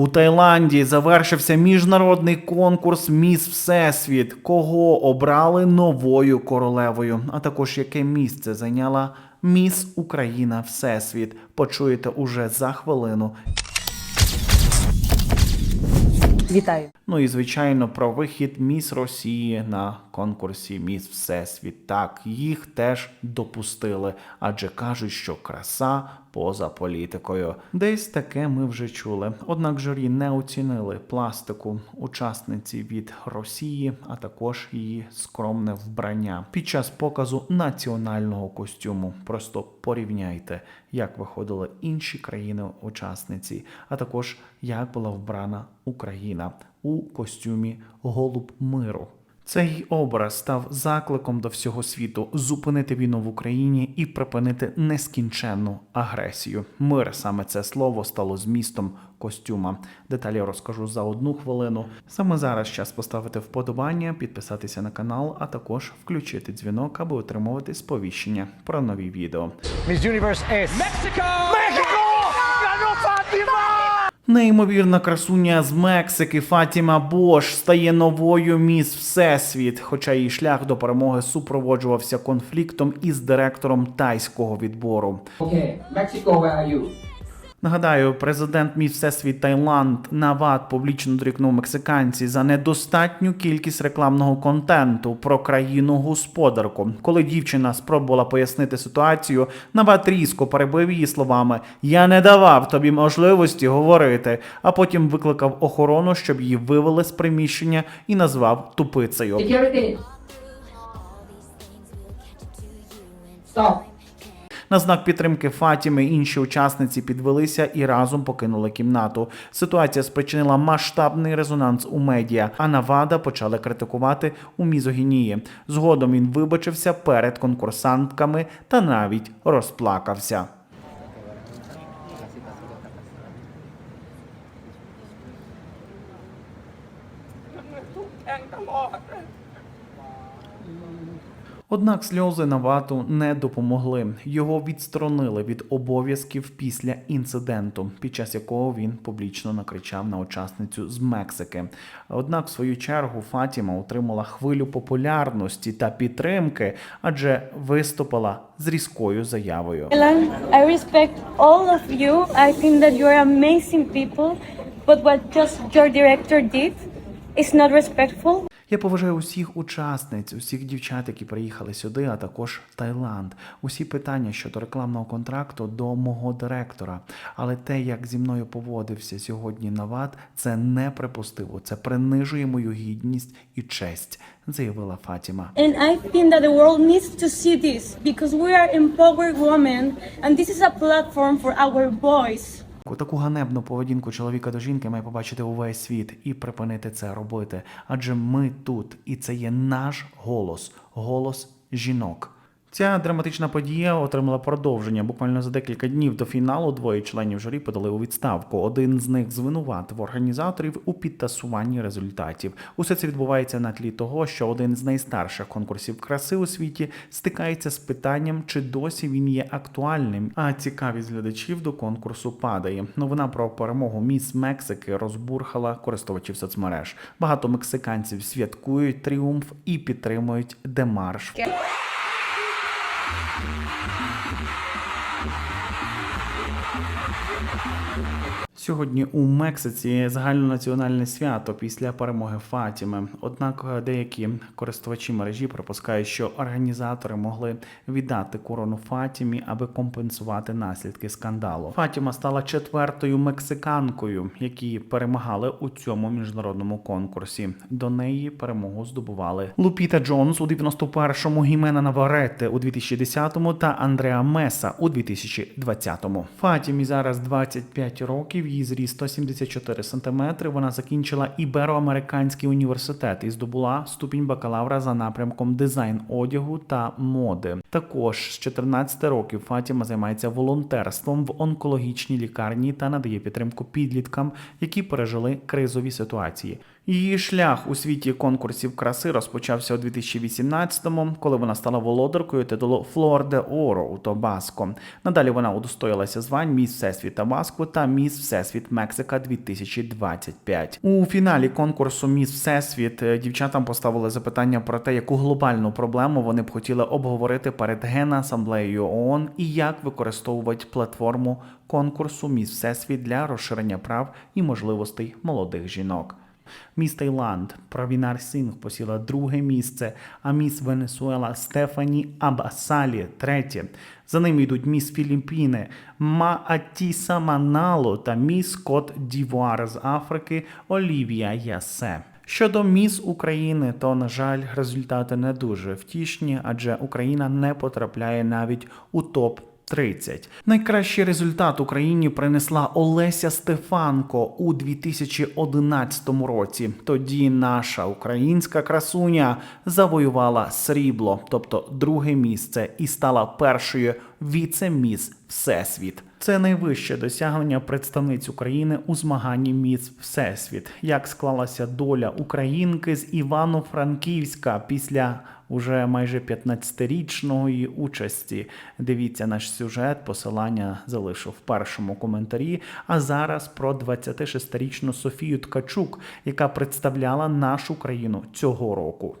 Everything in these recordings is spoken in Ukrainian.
У Таїланді завершився міжнародний конкурс Міс Всесвіт. Кого обрали новою королевою? А також яке місце зайняла Міс Україна Всесвіт? Почуєте уже за хвилину. Вітаю. Ну і звичайно про вихід Міс Росії на конкурсі Міс Всесвіт. Так, їх теж допустили, адже кажуть, що краса поза політикою. Десь таке ми вже чули. Однак журі не оцінили пластику учасниці від Росії, а також її скромне вбрання під час показу національного костюму. Просто порівняйте, як виходили інші країни-учасниці, а також як була вбрана Україна у костюмі Голуб миру. Цей образ став закликом до всього світу зупинити війну в Україні і припинити нескінченну агресію. Мир саме це слово стало змістом костюма. Деталі розкажу за одну хвилину. Саме зараз час поставити вподобання, підписатися на канал, а також включити дзвінок, аби отримувати сповіщення про нові відео. Miss Universe es Mexico! México. Неймовірна красуня з Мексики Фатіма Бош стає новою міс Всесвіт, хоча її шлях до перемоги супроводжувався конфліктом із директором тайського відбору. Okay, Mexico, where are you? Нагадаю, президент міс Всесвіт Таїланд Нават публічно дорікнув мексиканці за недостатню кількість рекламного контенту про країну господарку. Коли дівчина спробувала пояснити ситуацію, Нават різко перебив її словами: Я не давав тобі можливості говорити, а потім викликав охорону, щоб її вивели з приміщення і назвав тупицею. Stop! На знак підтримки Фатіми інші учасниці підвелися і разом покинули кімнату. Ситуація спричинила масштабний резонанс у медіа, а Навада почали критикувати у мізогінії. Згодом він вибачився перед конкурсантками та навіть розплакався. Однак сльози Навату не допомогли. Його відсторонили від обов'язків після інциденту, під час якого він публічно накричав на учасницю з Мексики. Однак, в свою чергу, Фатіма отримала хвилю популярності та підтримки, адже виступила з різкою заявою. I respect all of you. I think that you're amazing people, but what just your director did is not respectful. Я поважаю усіх учасниць, усіх дівчат, які приїхали сюди, а також Таїланд. Усі питання щодо рекламного контракту до мого директора. Але те, як зі мною поводився сьогодні Нават, це неприпустиво. Це принижує мою гідність і честь, заявила Фатіма. And I think that the world needs to see this because we are empowered women, and this is a platform for our voice. Таку ганебну поведінку чоловіка до жінки має побачити увесь світ і припинити це робити. Адже ми тут, і це є наш голос, голос жінок. Ця драматична подія отримала продовження. Буквально за декілька днів до фіналу двоє членів журі подали у відставку. Один з них звинуватив організаторів у підтасуванні результатів. Усе це відбувається на тлі того, що один з найстарших конкурсів краси у світі стикається з питанням, чи досі він є актуальним. А цікавість глядачів до конкурсу падає. Новина про перемогу міс Мексики розбурхала користувачів соцмереж. Багато мексиканців святкують тріумф і підтримують демарш. Thank you. Сьогодні у Мексиці загальнонаціональне свято після перемоги Фатіми. Однак е, деякі користувачі мережі припускають, що організатори могли віддати корону Фатімі, аби компенсувати наслідки скандалу. Фатіма стала четвертою мексиканкою, які перемагали у цьому міжнародному конкурсі. До неї перемогу здобували Лупіта Джонс у 91-му, Гімена Наваретте у 2010-му та Андреа Меса у 2020-му. Фатімі зараз 25 років. Її зріст 174 см. Вона закінчила Ібероамериканський університет і здобула ступінь бакалавра за напрямком дизайн одягу та моди. Також з 14 років Фатіма займається волонтерством в онкологічній лікарні та надає підтримку підліткам, які пережили кризові ситуації. Її шлях у світі конкурсів краси розпочався у 2018-му, коли вона стала володаркою титулу Флор де Оро у Тобаско. Надалі вона удостоїлася звань Міс Всесвіт Табаско та Міс Всесвіт Мексика 2025. У фіналі конкурсу Міс Всесвіт дівчатам поставили запитання про те, яку глобальну проблему вони б хотіли обговорити перед Генасамблеєю ООН і як використовувати платформу конкурсу Міс Всесвіт для розширення прав і можливостей молодих жінок. Міс Таїланд Правінар Сінг посіла друге місце, а міс Венесуела Стефані Абасалі третє. За ними йдуть міс Філіппіни Маатіса Манало та міс Кот Дівуар з Африки Олівія Ясе. Щодо міс України, то на жаль, результати не дуже втішні, адже Україна не потрапляє навіть у топ 30. Найкращий результат Україні принесла Олеся Стефанко у 2011 році. Тоді наша українська красуня завоювала срібло, тобто друге місце, і стала першою віце-міс Всесвіт. Це найвище досягнення представниць України у змаганні Міс Всесвіт. Як склалася доля українки з Івано-Франківська після уже майже 15-річної участі. Дивіться наш сюжет, посилання залишу в першому коментарі. А зараз про 26-річну Софію Ткачук, яка представляла нашу країну цього року.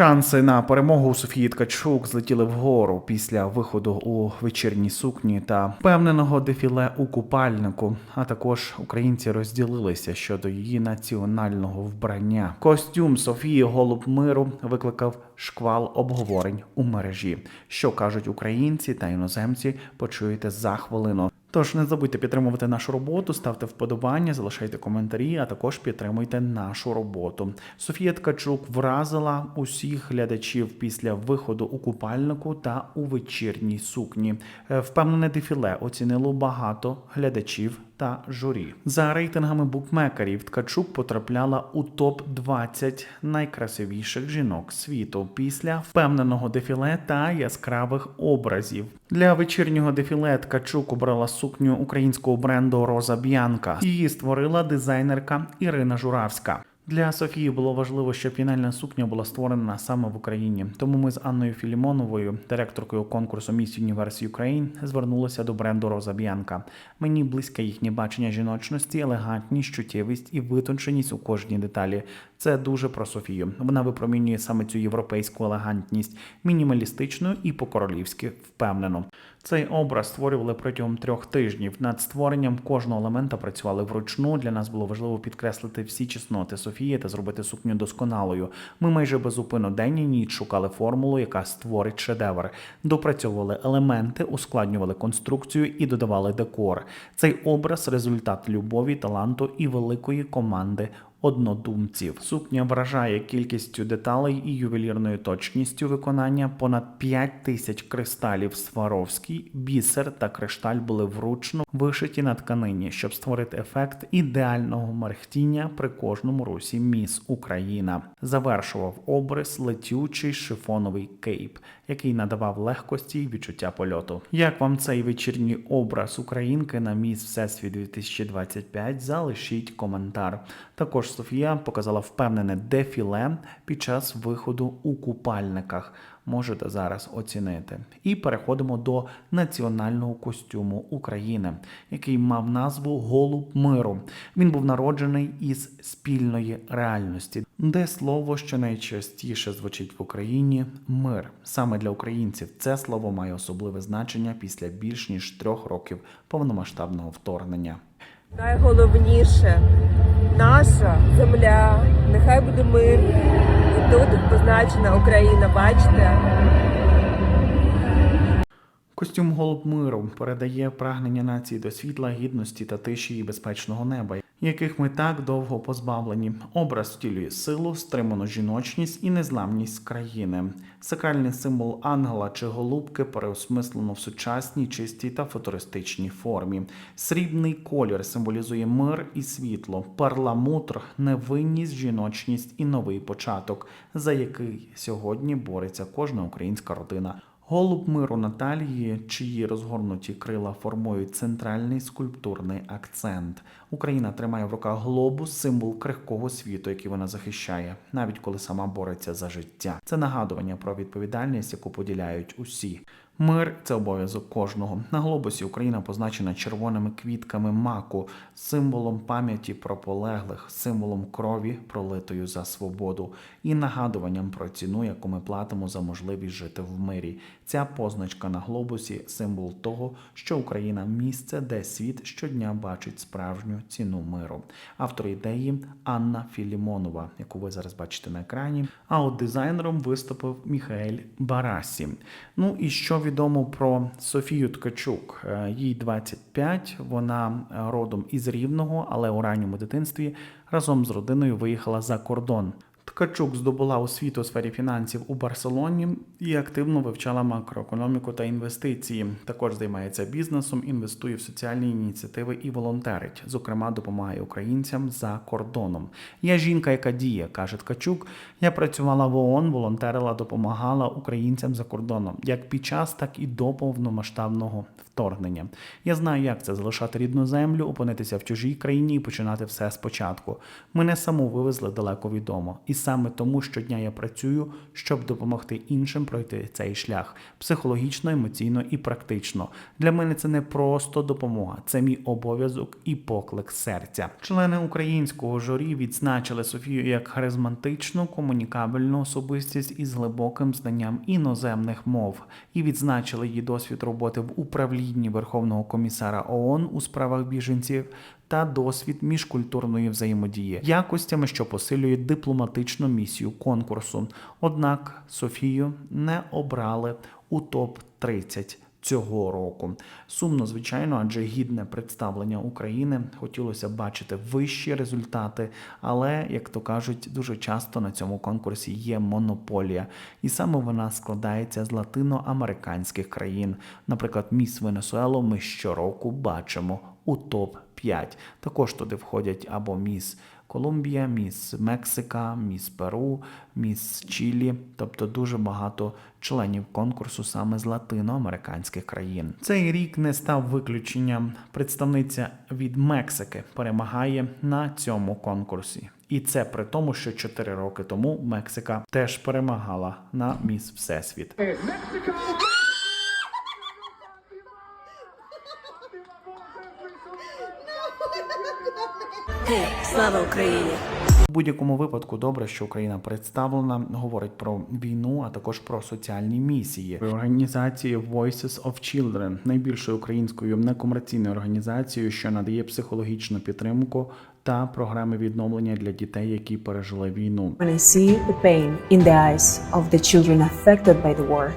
Шанси на перемогу у Софії Ткачук злетіли вгору після виходу у вечірній сукні та впевненого дефіле у купальнику. А також українці розділилися щодо її національного вбрання. Костюм Софії Голуб Миру викликав шквал обговорень у мережі. Що кажуть українці та іноземці, почуєте за хвилину. Тож не забудьте підтримувати нашу роботу, ставте вподобання, залишайте коментарі, а також підтримуйте нашу роботу. Софія Ткачук вразила усіх глядачів після виходу у купальнику та у вечірній сукні. Е, Впевнене дефіле оцінило багато глядачів та журі. За рейтингами букмекерів Ткачук потрапляла у топ 20 найкрасивіших жінок світу після впевненого дефіле та яскравих образів. Для вечірнього дефіле Ткачук обрала сукню українського бренду Роза Б'янка. Її створила дизайнерка Ірина Журавська. Для Софії було важливо, щоб фінальна сукня була створена саме в Україні. Тому ми з Анною Філімоновою, директоркою конкурсу Miss Universe Ukraine, звернулися до бренду Роза Б'янка. Мені близьке їхнє бачення жіночності, елегантність, чуттєвість і витонченість у кожній деталі. Це дуже про Софію. Вона випромінює саме цю європейську елегантність, мінімалістичну і по-королівськи впевнену. Цей образ створювали протягом трьох тижнів. Над створенням кожного елемента працювали вручну. Для нас було важливо підкреслити всі чесноти Софії та зробити сукню досконалою. Ми майже безупинно день і ніч шукали формулу, яка створить шедевр. Допрацьовували елементи, ускладнювали конструкцію і додавали декор. Цей образ результат любові, таланту і великої команди однодумців. Сукня вражає кількістю деталей і ювелірною точністю виконання. Понад 5 тисяч кристалів Сваровський, бісер та кришталь були вручну вишиті на тканині, щоб створити ефект ідеального мерехтіння при кожному русі Міс Україна. Завершував образ летючий шифоновий кейп, який надавав легкості й відчуття польоту. Як вам цей вечірній образ українки на міс Всесвіт 2025? Залишіть коментар. Також Софія показала впевнене дефіле під час виходу у купальниках. Можете зараз оцінити. І переходимо до національного костюму України, який мав назву Голуб миру. Він був народжений із спільної реальності, де слово, що найчастіше звучить в Україні мир. Саме для українців це слово має особливе значення після більш ніж трьох років повномасштабного вторгнення. Найголовніше наша земля, нехай буде мир. І тут позначена Україна, бачите? Костюм голуб миру передає прагнення нації до світла, гідності та тиші і безпечного неба, яких ми так довго позбавлені. Образ втілює силу, стриману жіночність і незламність країни. Сакральний символ ангела чи голубки переосмислено в сучасній, чистій та футуристичній формі. Срібний колір символізує мир і світло, перламутр, невинність, жіночність і новий початок, за який сьогодні бореться кожна українська родина. Голуб миру Наталії, чиї розгорнуті крила формують центральний скульптурний акцент. Україна тримає в руках глобус, символ крихкого світу, який вона захищає, навіть коли сама бореться за життя. Це нагадування про відповідальність, яку поділяють усі. Мир це обов'язок кожного. На глобусі Україна позначена червоними квітками маку, символом пам'яті про полеглих, символом крові, пролитою за свободу, і нагадуванням про ціну, яку ми платимо за можливість жити в мирі. Ця позначка на глобусі символ того, що Україна місце, де світ щодня бачить справжню ціну миру. Автор ідеї Анна Філімонова, яку ви зараз бачите на екрані. А от дизайнером виступив Міхаель Барасі. Ну і що відомо про Софію Ткачук? Е, Їй 25, вона е, родом із Рівного, але у ранньому дитинстві разом з родиною виїхала за кордон. Ткачук здобула освіту у сфері фінансів у Барселоні і активно вивчала макроекономіку та інвестиції. Також займається бізнесом, інвестує в соціальні ініціативи і волонтерить. Зокрема, допомагає українцям за кордоном. Я жінка, яка діє, каже Ткачук. Я працювала в ООН, волонтерила, допомагала українцям за кордоном, як під час, так і до повномасштабного вторгнення. Я знаю, як це залишати рідну землю, опинитися в чужій країні і починати все спочатку. Мене саму вивезли далеко від дому. І саме тому щодня я працюю, щоб допомогти іншим пройти цей шлях психологічно, емоційно і практично. Для мене це не просто допомога, це мій обов'язок і поклик серця. Члени українського журі відзначили Софію як харизматичну, комунікабельну особистість із глибоким знанням іноземних мов і відзначили її досвід роботи в управлінні Верховного комісара ООН у справах біженців та досвід міжкультурної взаємодії, якостями, що посилює дипломатичну місію конкурсу. Однак Софію не обрали у топ 30 Цього року. Сумно, звичайно, адже гідне представлення України хотілося б бачити вищі результати, але як то кажуть, дуже часто на цьому конкурсі є монополія, і саме вона складається з латиноамериканських країн. Наприклад, міс Венесуелу ми щороку бачимо у топ 5 Також туди входять або міс Колумбія, міс Мексика, міс Перу, міс Чилі, тобто дуже багато членів конкурсу саме з латиноамериканських країн. Цей рік не став виключенням. Представниця від Мексики перемагає на цьому конкурсі. І це при тому, що 4 роки тому Мексика теж перемагала на міс Всесвіт. Слава Україні! У будь-якому випадку добре, що Україна представлена, говорить про війну, а також про соціальні місії. Організації Voices of Children, найбільшою українською некомерційною організацією, що надає психологічну підтримку та програми відновлення для дітей, які пережили війну. When I see the pain in the eyes of the children affected by the war,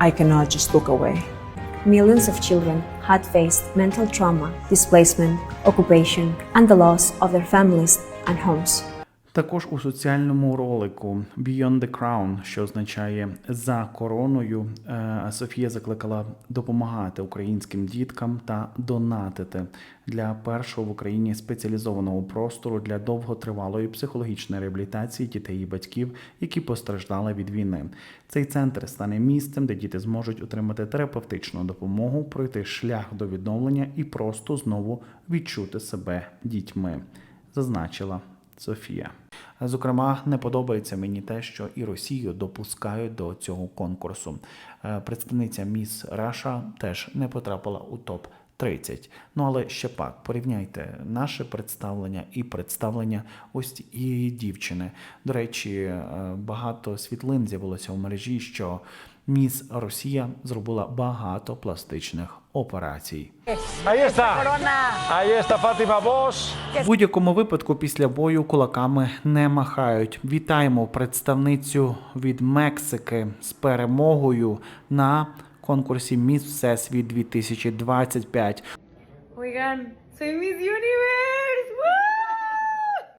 I cannot just look away. Millions of children had faced mental trauma, displacement, occupation, and the loss of their families and homes. Також у соціальному ролику Beyond the Crown, що означає за короною, е, Софія закликала допомагати українським діткам та донатити для першого в Україні спеціалізованого простору для довготривалої психологічної реабілітації дітей і батьків, які постраждали від війни. Цей центр стане місцем, де діти зможуть отримати терапевтичну допомогу, пройти шлях до відновлення і просто знову відчути себе дітьми, зазначила Софія. Зокрема, не подобається мені те, що і Росію допускають до цього конкурсу. Е, Представниця Міс Раша теж не потрапила у топ 30. Ну але ще пак порівняйте наше представлення і представлення ось цієї дівчини. До речі, е, багато світлин з'явилося в мережі, що Міс Росія зробила багато пластичних операцій. Bosch. В будь-якому випадку після бою кулаками не махають. Вітаємо представницю від Мексики з перемогою на конкурсі Міс Всесвіт 2025. Oigan, soy Miss Universe.